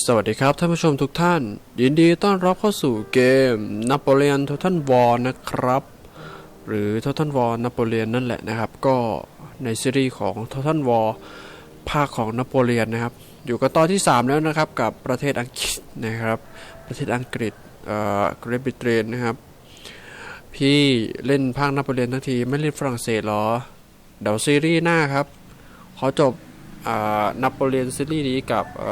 สวัสดีครับท่านผู้ชมทุกท่าน ยินดีต้อนรับเข้าสู่เกมนโปเลียนท o ทันวอร์นะครับ หรือท o ทันวอร์นโปเลียนนั่นแหละนะครับ ก็ในซีรีส์ของท o ทันวอร์ภาคของนโปเลียนนะครับ อยู่กับตอนที่ 3 แล้วนะครับกับประเทศอังกฤษนะครับ ประเทศอังกฤษเอ่อเกรบิเตรนนะครับ พี่เล่นภาคนโปเลียนทั้งทีไม่เล่นฝรั่งเศสหรอ เดี๋ยวซีรีส์หน้าครับ ขอจบอ่านโปเลียนซีรีส์นี้กับเ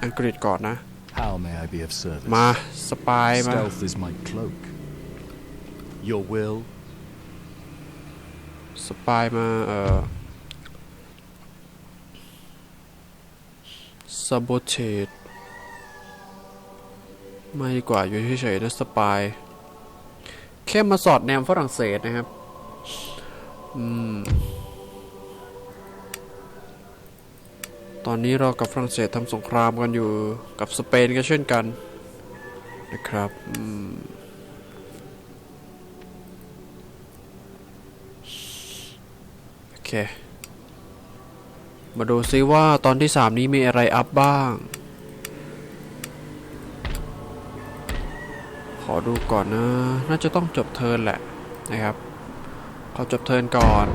อ่ออังกฤษก่อนนะ How may I be of service? มาสปายมา Stealth is my cloak. Your will? สปายมาเอ่อ sabotage ไม่ดีกว่าอยู่เฉยๆนะสปายแค่มาสอดแนมฝรั่งเศสนะครับ อืม ตอนนี้เรากับฝรั่งเศสทำสงครามกันอยู่กับสเปนก็เช่นกันนะครับโอเค มาดูซิว่าตอนที่ 3 นี้มีอะไรอัพบ้าง ขอดูก่อนนะ น่าจะต้องจบเทิร์นแหละนะครับ ขอจบเทิร์นก่อน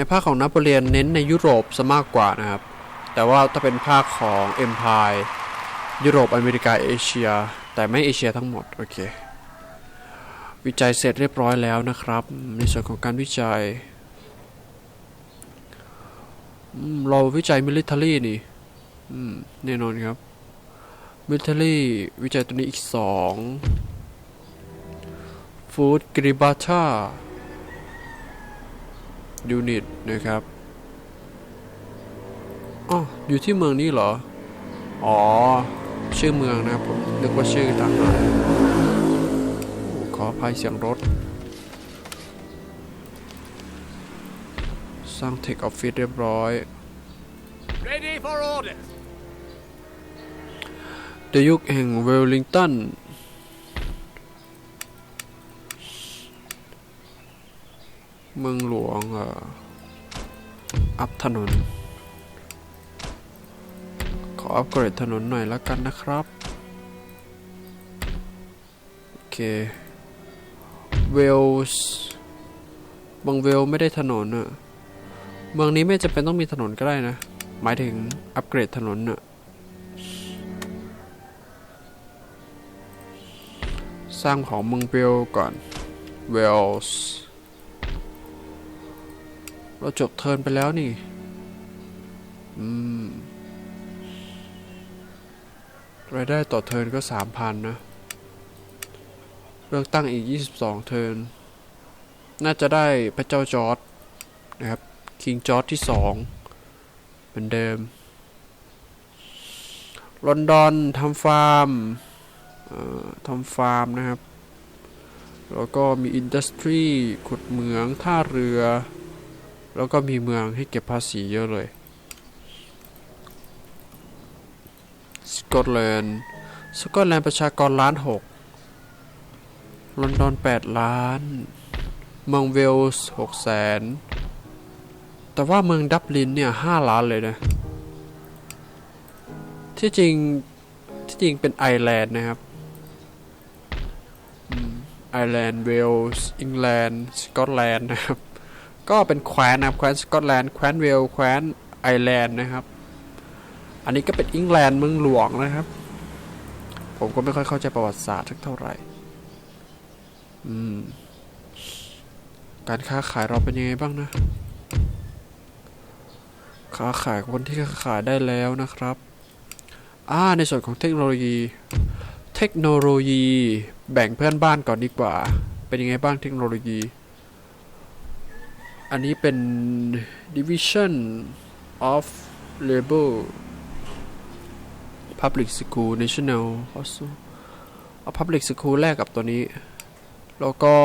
ในภาคของนโปเลียนเน้นในยุโรปซะมากกว่านะครับ แต่ว่าถ้าเป็นภาคของ Empire ยุโรปอเมริกาเอเชีย แต่ไม่เอเชียทั้งหมด โอเค วิจัยเสร็จเรียบร้อยแล้วนะครับ ในส่วนของการวิจัย เราวิจัย Military นี่อืมแน่นอนครับ Military วิจัยตัวนี้อีกสอง Food Gribata Unit นะครับอ๋ออยู่ที่เมืองนี้เหรอ อ๋อ ชื่อเมืองนะครับผมนึกว่าชื่อทหารโอ้ขออภัยเสียงรถ สร้างเทคออฟฟิศเรียบร้อย Ready for orders. เดยุคแห่งเวลลิงตัน เมืองหลวงอ่ออัพถนน ขออัปเกรดถนนหน่อยล้วกันนะครับ โอเค เวลส์บางเวลไม่ได้ถนนอะเมืองนี้ไม่จำเป็นต้องมีถนนก็ได้นะ หมายถึงอัปเกรดถนนอะสร้างของเมืองเวลก่อน เวลส์ เราจบเทิร์นไปแล้วนี่ อืม รายได้ต่อเทิร์นก็สามพันนะ เลือกตั้งอีก 22 เทิร์น น่าจะได้พระเจ้าจอร์ดนะครับ คิงจอร์ดที่2เหมือนเดิม ลอนดอนทำฟาร์มทำฟาร์มนะครับ แล้วก็มีอินดัสทรีขุดเหมืองท่าเรือ แล้วก็มีเมืองให้เก็บภาษีเยอะเลย สกอตแลนด์ สกอตแลนด์ประชากรล้านหกลอนดอนแปดล้าน เมืองเวลส์หกแสน แต่ว่าเมืองดับลินเนี่ยห้าล้านเลยนะ ที่จริง ที่จริงเป็นไอร์แลนด์นะครับอืมไอร์แลนด์เวลส์ อังกฤษสกอตแลนด์นะครับ ก็เป็นแคว้นนะครับแคว้นสกอตแลนด์แคว้นเวลแคว้นไอร์แลนด์นะครับ อันนี้ก็เป็นอังกฤษเมืองหลวงนะครับ ผมก็ไม่ค่อยเข้าใจประวัติศาสตร์สักเท่าไหร่อืมการค้าขายเราเป็นยังไงบ้างนะ ค้าขายคนที่ค้าขายได้แล้วนะครับ อ่า ในส่วนของเทคโนโลยี เทคโนโลยี แบ่งเพื่อนบ้านก่อนดีกว่า เป็นยังไงบ้างเทคโนโลยี อันนี้เป็น division of labor public school national also เอา public school แรกกับตัวนี้ แล้วก็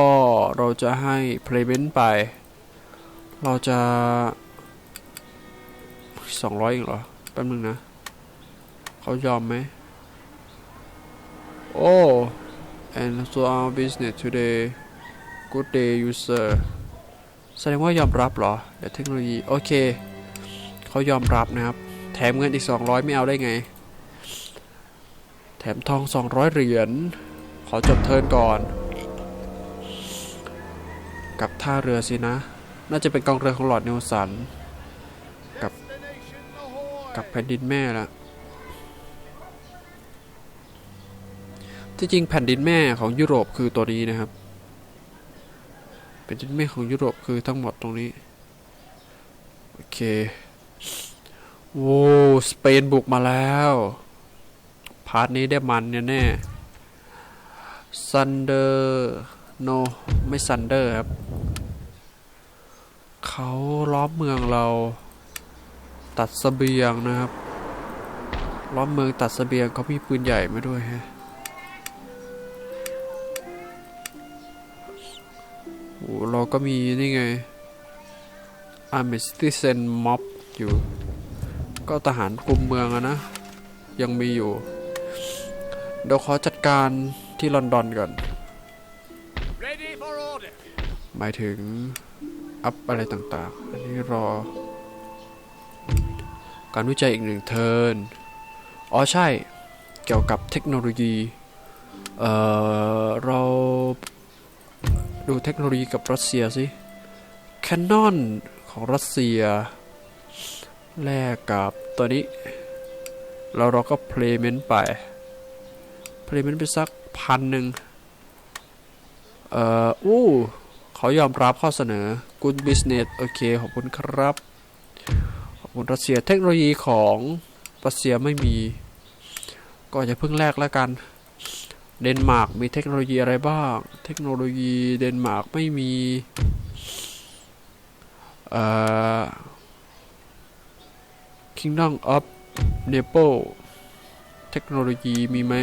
เราจะให้ payment ไป เราจะ 200อีกเหรอ แป๊บนึงนะ เขายอมไหม โอ้ and so our business today good day user แสดงว่ายอมรับเหรอ เดี๋ยวเทคโนโลยี โอเค เขายอมรับนะครับ แถมเงินอีก 200 ไม่เอาได้ไง แถมทอง 200 เหรียญ ขอจบเทิร์นก่อน กับท่าเรือสินะ น่าจะเป็นกองเรือของหลอดนิวสัน กับ กับแผ่นดินแม่ละที่จริงแผ่นดินแม่ของยุโรปคือตัวนี้นะครับ แผ่นดินแม่ของยุโรปคือทั้งหมดตรงนี้ โอเคโว้สเปนบุกมาแล้ว พาร์ทนี้ได้มันแน่ๆซันเดอร์โนไม่ซันเดอร์ครับ เขาล้อมเมืองเราตัดเสบียงนะครับ ล้อมเมืองตัดเสบียงเขามีปืนใหญ่มาด้วยฮะ เราก็มีนี่ไง Army Citizen Mob อยู่ ก็ทหารกลุ่มเมืองอะนะ ยังมีอยู่ เดี๋ยวขอจัดการที่ลอนดอนก่อน Ready for order. หมายถึง อัพอะไรต่างๆ อันนี้รอ การวิจัยอีกหนึ่งเทิร์น อ๋อใช่ เกี่ยวกับเทคโนโลยี เอ่อ เรา ดูเทคโนโลยีกับรัสเซียสิแคนนอนของรัสเซีย แลกกับตัวนี้ แล้วเราก็เพลย์เมนต์ไป เพลย์เมนต์ไปสักพันหนึ่งเอ่ออู้เขายอมรับข้อเสนอ Good Business โอเค ขอบคุณครับ ขอบคุณรัสเซียเทคโนโลยีของรัสเซียไม่มี ก็จะเพิ่งแลกแล้วกัน เดนมาร์กมีเทคโนโลยีอะไรบ้าง เทคโนโลยีเดนมาร์กไม่มี เอ่อ Kingdom of Nepal เทคโนโลยีมีไหม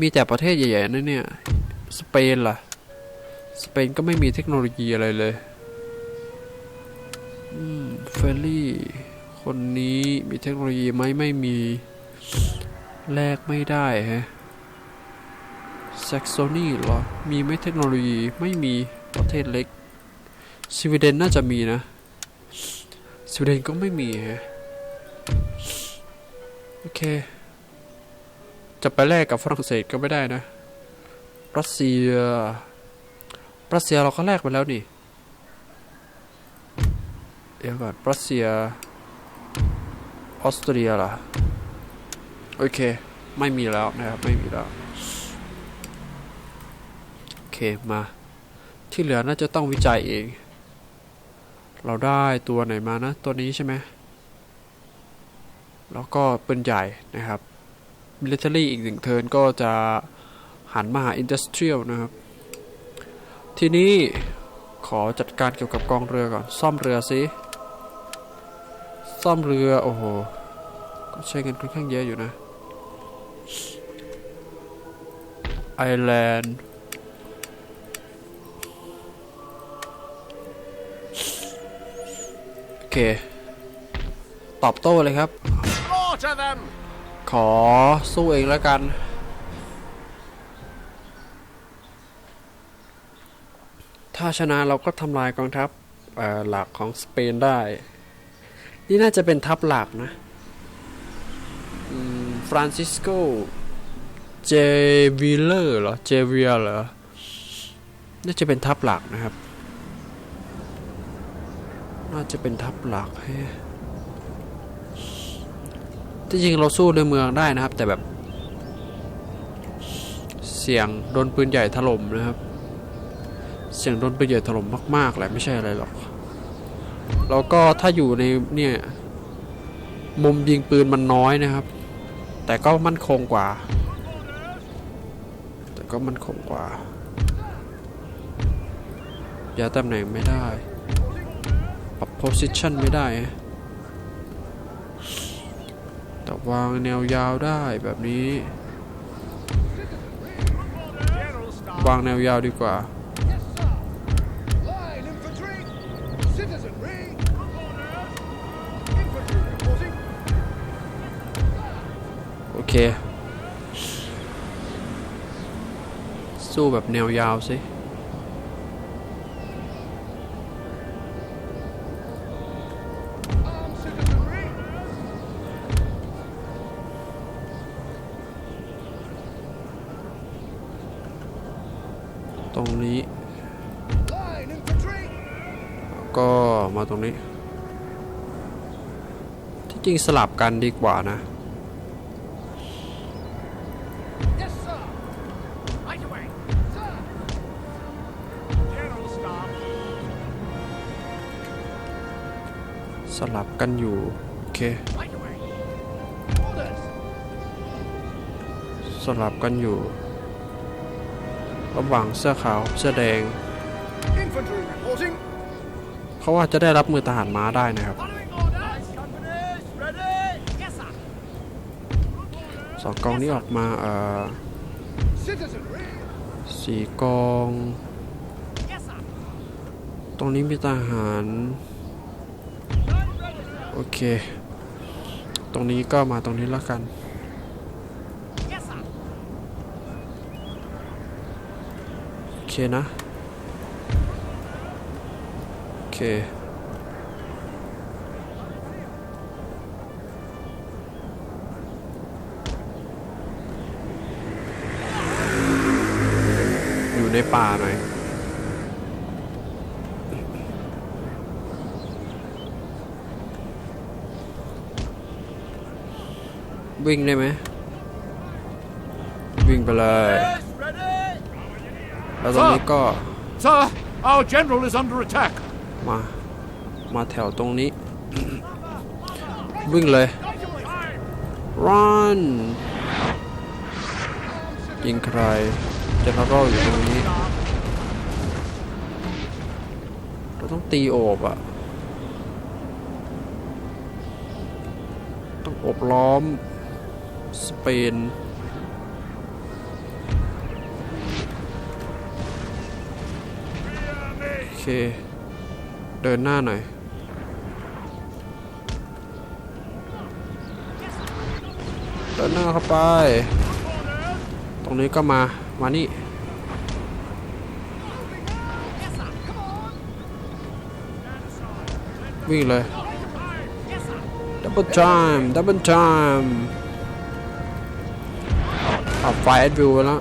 มีแต่ประเทศใหญ่ๆนั่นเนี่ย สเปนล่ะ สเปนก็ไม่มีเทคโนโลยีอะไรเลยอืมเฟลลี่ คนนี้มีเทคโนโลยีไหมไม่มี แลกไม่ได้ฮะแซกโซนีเหรอ มีไหมเทคโนโลยีไม่มีประเทศเล็กสวีเดนน่าจะมีนะสวีเดนก็ไม่มีฮะโอเค จะไปแลกกับฝรั่งเศสก็ไม่ได้นะ รัสเซีย รัสเซียเราก็แลกไปแล้วนี่ เดี๋ยวก่อน รัสเซีย ออสเตรียล่ะ โอเค ไม่มีแล้วนะครับ ไม่มีแล้ว โอเค มา ที่เหลือน่าจะต้องวิจัยเอง เราได้ตัวไหนมานะ ตัวนี้ใช่ไหม แล้วก็ปืนใหญ่นะครับ military อีกหนึ่งเทิร์นก็จะหันมาหา industrial นะครับ ทีนี้ขอจัดการเกี่ยวกับกองเรือก่อน ซ่อมเรือสิ ซ่อมเรือ โอ้โห ก็ใช้เงินค่อนข้างเยอะอยู่นะ ไอแลนด์โอเค ตอบโต้เลยครับ ขอสู้เองแล้วกันถ้าชนะเราก็ทำลายกองทัพหลักของสเปนได้ นี่น่าจะเป็นทัพหลักนะฟรานซิสโก เจวิเลอร์เหรอ เจเวียเหรอ น่าจะเป็นทัพหลักนะครับ น่าจะเป็นทัพหลักฮที่จริงเราสู้ในเมืองได้นะครับ แต่แบบ เสียงโดนปืนใหญ่ถล่มนะครับ เสียงโดนปืนใหญ่ถล่มมากๆแหละไม่ใช่อะไรหรอก แล้วก็ถ้าอยู่ในเนี่ยมุมยิงปืนมันน้อยนะครับ แต่ก็มั่นคงกว่า ก็มั่นคงกว่าย้ายตำแหน่งไม่ได้ ปรับ position ไม่ได้ แต่วางแนวยาวได้แบบนี้ วางแนวยาวดีกว่าโอเค สู้แบบแนวยาวสิตรงนี้ ก็มาตรงนี้ ที่จริงสลับกันดีกว่านะ ลับกันอยู่ โอเค สลับกันอยู่ ระหว่างเสื้อขาวเสื้อแดงเพราว่าจะได้รับมือทหารม้าได้นะครับสองกองนี้ออกมาเอ่อสี่กอง ตรงนี้มีทหาร Line ready, sir. โอ เค ตรงนี้ก็มาตรงนี้แล้วกัน โอเคนะ โอเคอยู่ในป่าหน่อย วิ่งได้ไหมวิ่งไปเลย Yes, ready. แล้วตอนนี้ก็ Sir, our general is under attack. มา มาแถวตรงนี้ วิ่งเลย Right away. run ยิงใครเจนรออยู่ตรงนี้ เราต้องตีโอบอะต้องโอบล้อม สเปน โอเค เดินหน้าหน่อย เดินหน้าเข้าไป ตรงนี้ก็มา มานี่วิ่งเลยดับเบิล time ดับเอาไฟแอดวิวแล้ว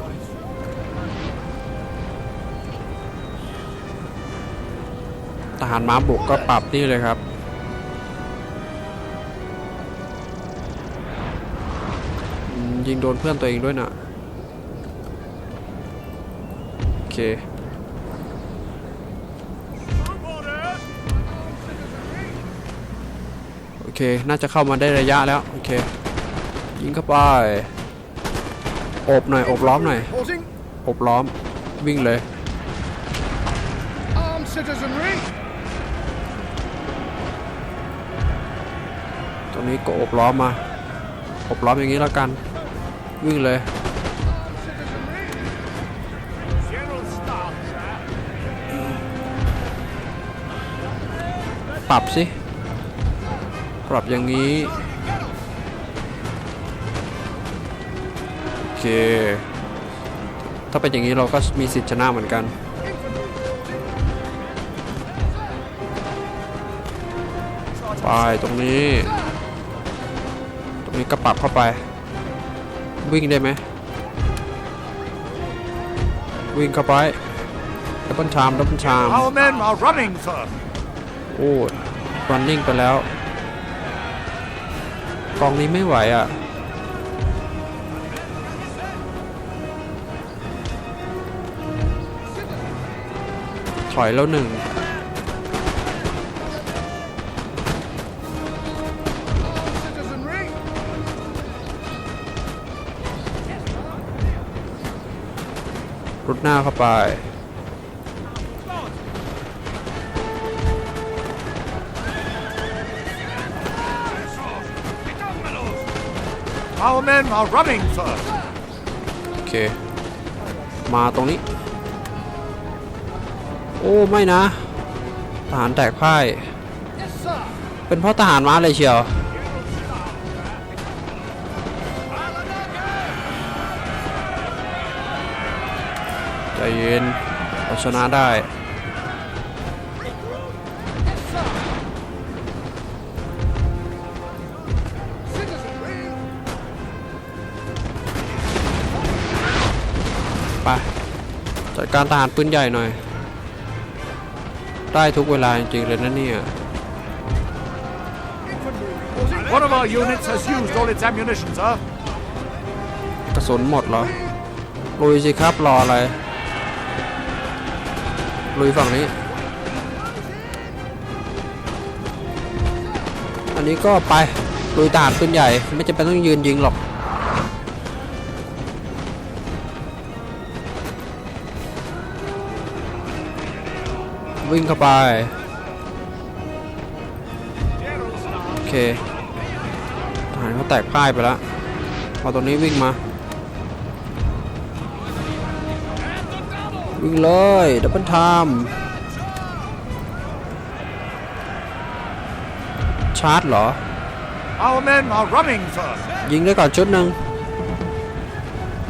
ทหารม้าบุกก็ปรับนี่เลยครับ ยิงโดนเพื่อนตัวเองด้วยนะโอเคโอเค น่าจะเข้ามาได้ระยะแล้ว โอเค ยิงเข้าไป อบหน่อยโอบล้อมหน่อย Reporting. โอบล้อมวิ่งเลย Armed citizenry. ตรงนี้ก็โอบล้อมมาโอบล้อมอย่างนี้แล้วกัน วิ่งเลย Citizenry. General staff, sir. ปรับสิปรับอย่างนี้ เค ถ้าเป็นอย่างนี้เราก็มีสิทธิ์ชนะเหมือนกัน ไปตรงนี้ ตรงนี้ก็ปรับเข้าไป วิ่งได้ไหม วิ่งเข้าไปดับเบิลชามดับเบิลชาม Our men are running, sir. โอ้ running ไปแล้วกองนี้ไม่ไหวอะ ถอยแล้วหนึ่ง Citizenry. รุดหน้าเข้าไป Our men are running, sir. โอเค มาตรงนี้ โอ้ไม่นะ ทหารแตกพ่าย เป็นเพราะทหารม้าเลยเชียว ใจเย็นเราชนะได้ไปจัดการทหารปืนใหญ่หน่อย ได้ทุกเวลาจริงๆเลยนะเนี่ย One of our units has used all its ammunition, sir. กระสุนหมดเหรอ ลุยสิครับรออะไร ลุยฝั่งนี้ อันนี้ก็ไป ลุยทหารปืนใหญ่ ไม่จำเป็นต้องยืนยิงหรอก วิ่งเข้าไป โอเคทหารเขาแตกพ่ายไปแล้วพอตัวนี้วิ่งมา วิ่งเลยดับเบิลไทม์ชาร์จเหรอ Our men are running, sir. ยิงได้ก่อนชุดหนึ่ง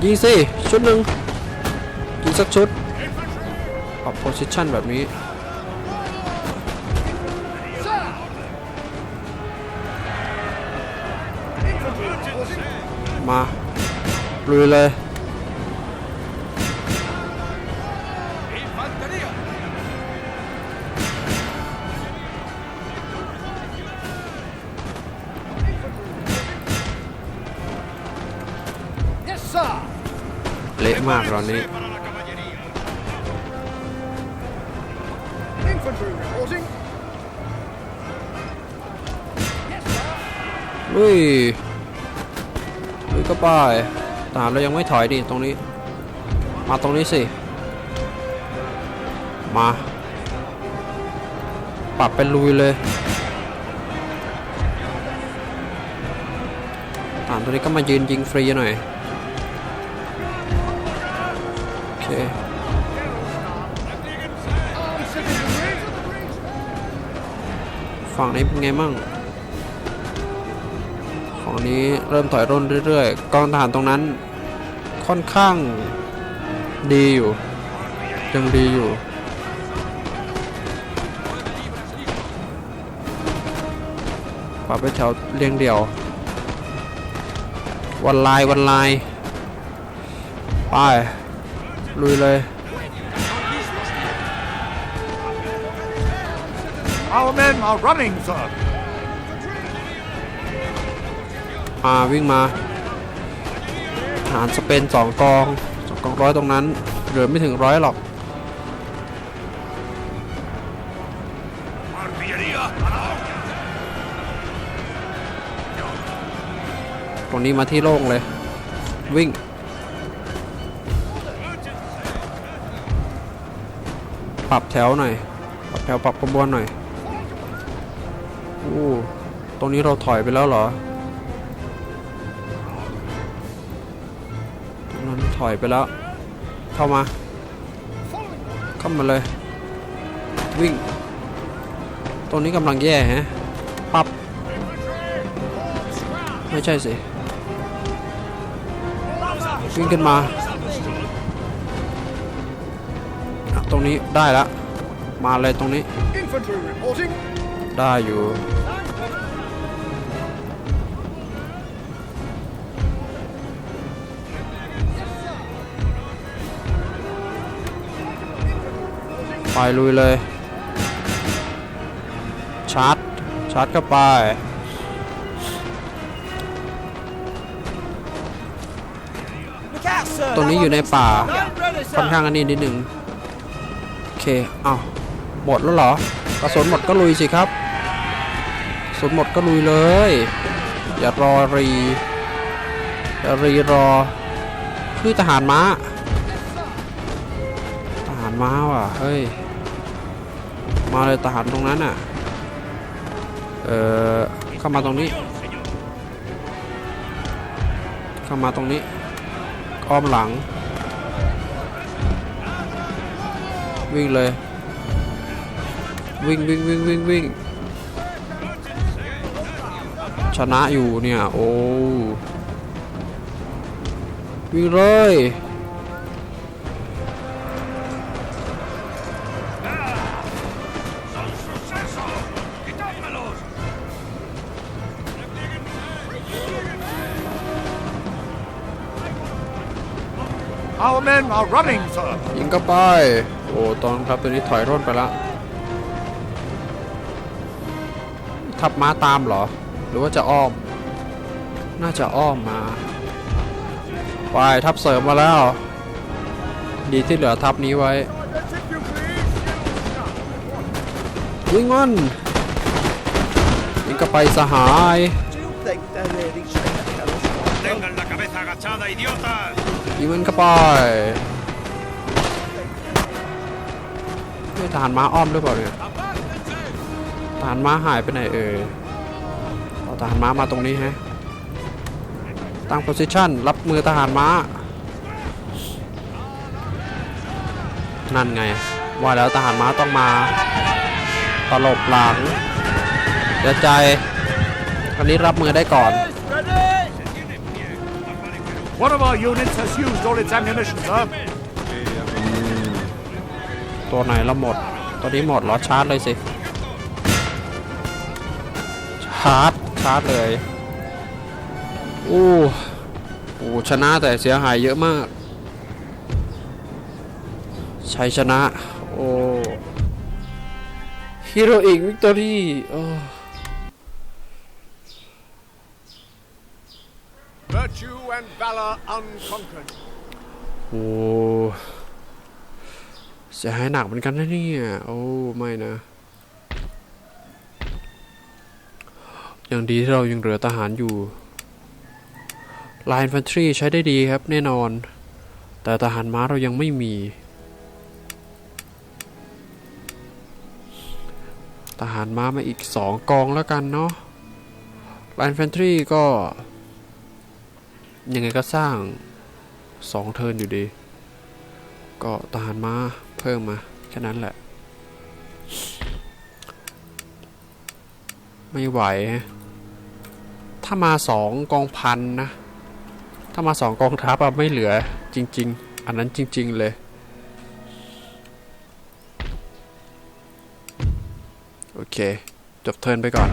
ยิงสิ ชุดหนึ่งยิงสักชุดปรับโพสิชันแบบนี้ มาลุยเลยเละมากตอนนี้อุ้ย ก็ไปทหารเรายังไม่ถอยดิตรงนี้ มาตรงนี้สิ มา ปรับเป็นลุยเลยทหารตัวนี้ก็มายืนยิงฟรีหน่อยโอเคฝั่งนี้เป็นไงมั่ง นี้เริ่มถอยร่นเรื่อยๆ กองทหารตรงนั้นค่อนข้างดีอยู่ ยังดีอยู่ ปรับไปแถวเรียงเดี่ยว วันลายวันลาย ไป ลุยเลย Our men are running, sir. มาวิ่งมาทหารสเปนสองกองสองกองร้อยตรงนั้นเหลือไม่ถึงร้อยหรอกตรงนี้มาที่โล่งเลย วิ่ง ปรับแถวหน่อย ปรับแถวปรับขบวนหน่อยอู้ตรงนี้เราถอยไปแล้วเหรอ อยไปแล้ว เข้ามา เข้ามาเลย วิ่ง ตรงนี้กำลังแย่ฮะ ปับ ไม่ใช่สิ วิ่งขึ้นมา ตรงนี้ได้แล้วมาเลยตรงนี้ ได้อยู่ ไปลุยเลย ชาร์จ ชาร์จเข้าไป ตรงนี้อยู่ในป่า ค่อนข้างอันนี้นิดหนึ่งโอเค เอาหมดแล้วเหรอกระสุนหมดก็ลุยสิครับกระสุนหมดก็ลุยเลย อย่ารอรี อย่ารีรอคือทหารม้าารม้าว่ะ เฮ้ย มาเลยทหารตรงนั้นอะ เอ่อเข้ามาตรงนี้ เข้ามาตรงนี้อ้อมหลัง วิ่งเลย วิ่งวิ่งวิ่งวิ่งวิ่งชนะอยู่เนี่ย โอ้ วิ่งเลย are running, sir. ยิงก็ไป โอ้ตอนครับตัวนี้ถอยร่นไปละ ทับม้าตามเหรอ หรือว่าจะอ้อม น่าจะอ้อมมา ไปทับเสริมมาแล้ว ดีที่เหลือทับนี้ไว้ยิงมันยิงก็ไปสหาย y ยิงมันเข้าไป ทหารม้าอ้อมหรือเปล่าเนี่ยทหารม้าหายไปไหนเอ่ยเอาทหารม้ามาตรงนี้ฮะ ตั้งโพสิชันรับมือทหารม้า นั่นไง ว่าแล้วทหารม้าต้องมา ตลบหลังเดี๋ยวใจอันนี้รับมือได้ก่อน One of our units has used all its ammunition, sir. ตัวไหนละหมด ตัวนี้หมดเหรอชาร์จเลยสิ ชาร์จ ชาร์จเลย อู้อู้ชนะแต่เสียหายเยอะมาก ชัยชนะ โอ้ฮีโร่อีกวิกตอรี่โอ้ Virtue and valor unconquered. โอ้ เสียหายหนักเหมือนกันนะเนี่ยโอ้ไม่นะอย่างดีที่เรายังเหลือทหารอยู่ลายฟันทรีใช้ได้ดีครับแน่นอน แต่ทหารม้าเรายังไม่มี ทหารม้ามาอีกสองกองแล้วกันเนาะลายฟันทรีก็ ยังไงก็สร้างสองเทิร์นอยู่ดี ก็ทหารม้า เพิ่มมาแค่นั้นแหละ ไม่ไหว ถ้ามาสองกองพันนะ ถ้ามาสองกองทัพอะไม่เหลือจริง ๆ อันนั้นจริง ๆ เลยโอเค จบเทิร์นไปก่อน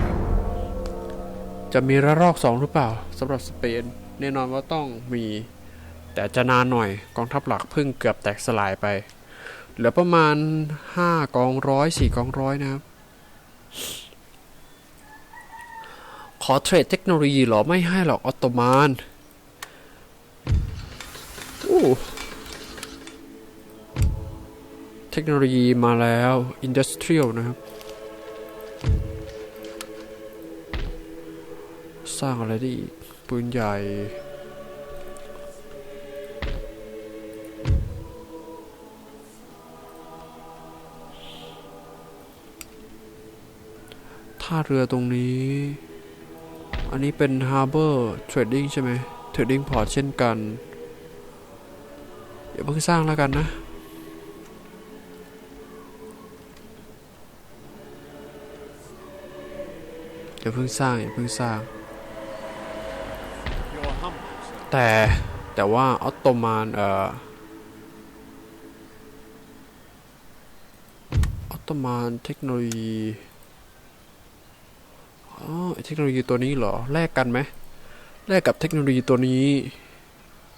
จะมีระลอกสองหรือเปล่าสำหรับสเปน แน่นอนว่าต้องมี แต่จะนานหน่อยกองทัพหลักเพิ่งเกือบแตกสลายไป เหลือประมาณ5กองร้อย4กองร้อยนะครับ ขอเทรดเทคโนโลยีหรอไม่ให้หรอกออตโตมานอู้เทคโนโลยีมาแล้วอินดัสเทรียลนะครับ สร้างอะไรได้อีก ปืนใหญ่ ท่าเรือตรงนี้ อันนี้เป็น Harbor Trading ใช่ไหม Trading Port เช่นกัน เดี๋ยวเพิ่งสร้างแล้วกันนะ เดี๋ยวเพิ่งสร้างอย่าเพิ่งสร้าง แต่แต่ว่าออตโตมานเอ่อออตโตมานเทคโนโลยี เทคโนโลยีตัวนี้เหรอแลกกันไหมแลกกับเทคโนโลยีตัวนี้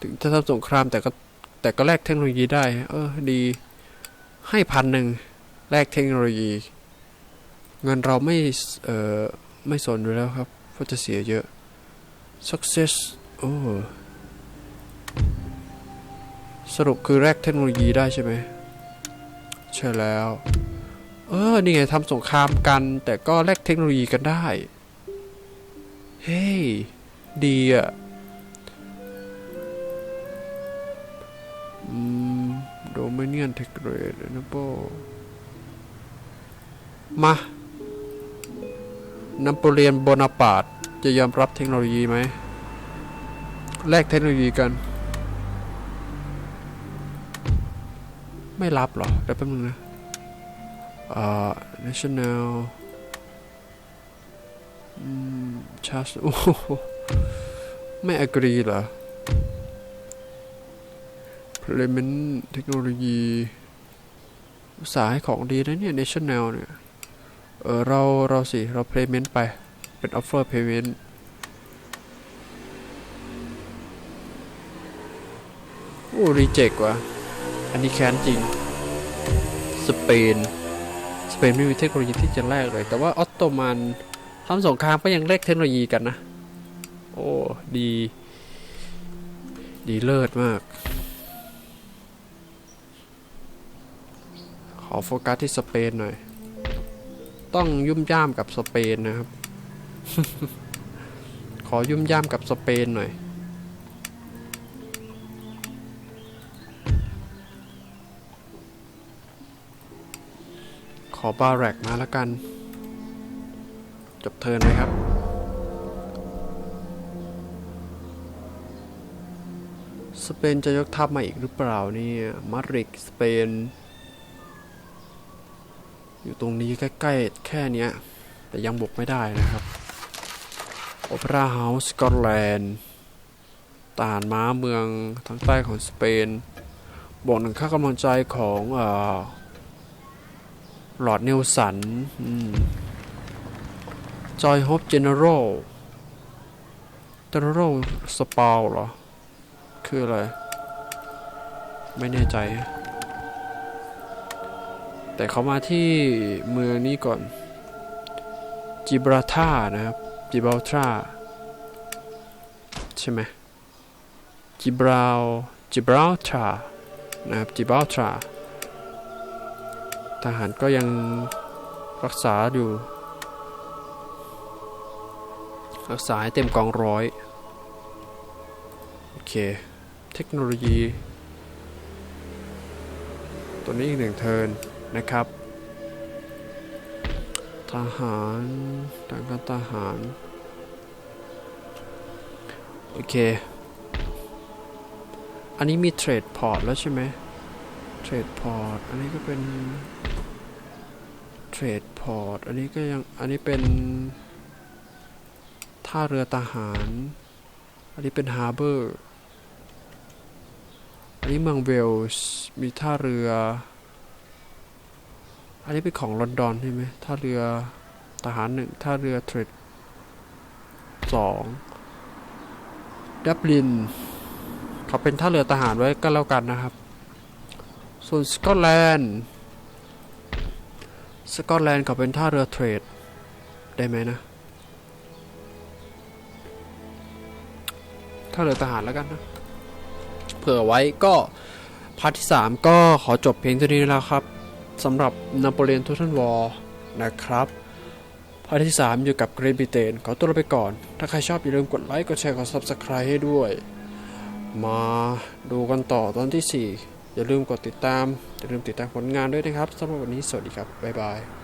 ถึงจะทำสงครามแต่ก็แต่ก็แลกเทคโนโลยีได้ เออดีให้พันหนึ่งแลกเทคโนโลยี เงินเราไม่เออไม่สนอยู่แล้วครับเพราะจะเสียเยอะ success โอ้สรุปคือแลกเทคโนโลยีได้ใช่ไหมใช่แล้ว เออ นี่ไงทำสงครามกัน แต่ก็แลกเทคโนโลยีกันได้ ฮ้ย ดีอะอืมโดเมเนียนเทคเรดนะโปมานโปเลียนโบนาปาร์ตจะยอมรับเทคโนโลยีไหม แลกเทคโนโลยีกัน ไม่รับหรอเดี๋ยวแป๊บนึงนะอ่า national อืม charge โอ้โหไม่ agree เหรอ implement เทคโนโลยีอุตสาห์ให้ของดีนะเนี่ย national เนี่ย เออเรา เราสิ เรา payment ไป เป็น offer payment โอ้รีเจกว่ะ อันนี้แค้นจริง สเปน สเปนไม่มีเทคโนโลยีที่จะแลกเลย แต่ว่าออตโตมัน ทำสงครามก็ยังแลกเทคโนโลยีกันนะ โอ้ ดี ดีเลิศมาก ขอโฟกัสที่สเปนหน่อย ต้องยุ่มย่ามกับสเปนนะครับ ขอยุ่มย่ามกับสเปนหน่อยขอบาแรกมาแล้วกัน จบเทินเลยครับสเปนจะยกทัพมาอีกหรือเปล่านี่มาดริดสเปน อยู่ตรงนี้ใกล้ๆ แค่เนี้ย แต่ยังบุกไม่ได้นะครับโอเปร่าเฮาส์สกอตแลนด์ตานม้าเมืองทางใต้ของสเปนบอกหนึ่งค่ากำลังใจของอหลอดนิวสัน จอยฮอปเจเนอรัลเจเนอรัลสปาวเหรอ คืออะไร ไม่แน่ใจ แต่เขามาที่เมืองนี้ก่อน จิบราธานะครับ จิบราธาใช่ไหมจิบราลจิบราธานะครับ จิบราธาทหารก็ยังรักษาอยู่ รักษาให้เต็มกองร้อย โอเค เทคโนโลยี ตัวนี้อีกหนึ่งเทิร์นนะครับ ทหารทางการทหาร โอเค อันนี้มีเทรดพอร์ตแล้วใช่ไหมเทรดพอร์ต อันนี้ก็เป็นเทรดพอร์ต อันนี้ก็ยัง อันนี้เป็น ท่าเรือทหาร อันนี้เป็นฮาร์เบอร์ อันนี้เมืองเวลส์ มีท่าเรือ อันนี้เป็นของลอนดอนใช่ไหมท่าเรือทหารหนึ่งท่าเรือเทรดสองดับลินเขาเป็นท่าเรือทหารไว้ก็แล้วกันนะครับ ส่วนสกอตแลนด์ สกอตแลนด์เขาเป็นท่าเรือเทรด ได้ไหมนะ ท่าเรือทหารแล้วกันนะเผื่อไว้ก็พาร์ทที่ 3 ก็ขอจบเพียงเท่านี้แล้วครับสำหรับนโปเลียนทูทันวอร์นะครับพาร์ทที่ 3 อยู่กับเกรนบิเตนขอตัวลาไปก่อน ถ้าใครชอบอย่าลืมกดไลค์กดแชร์กด Subscribe ให้ด้วย มาดูกันต่อตอนที่ 4 อย่าลืมกดติดตาม อย่าลืมติดตามผลงานด้วยนะครับสำหรับวันนี้สวัสดีครับ บ๊ายบาย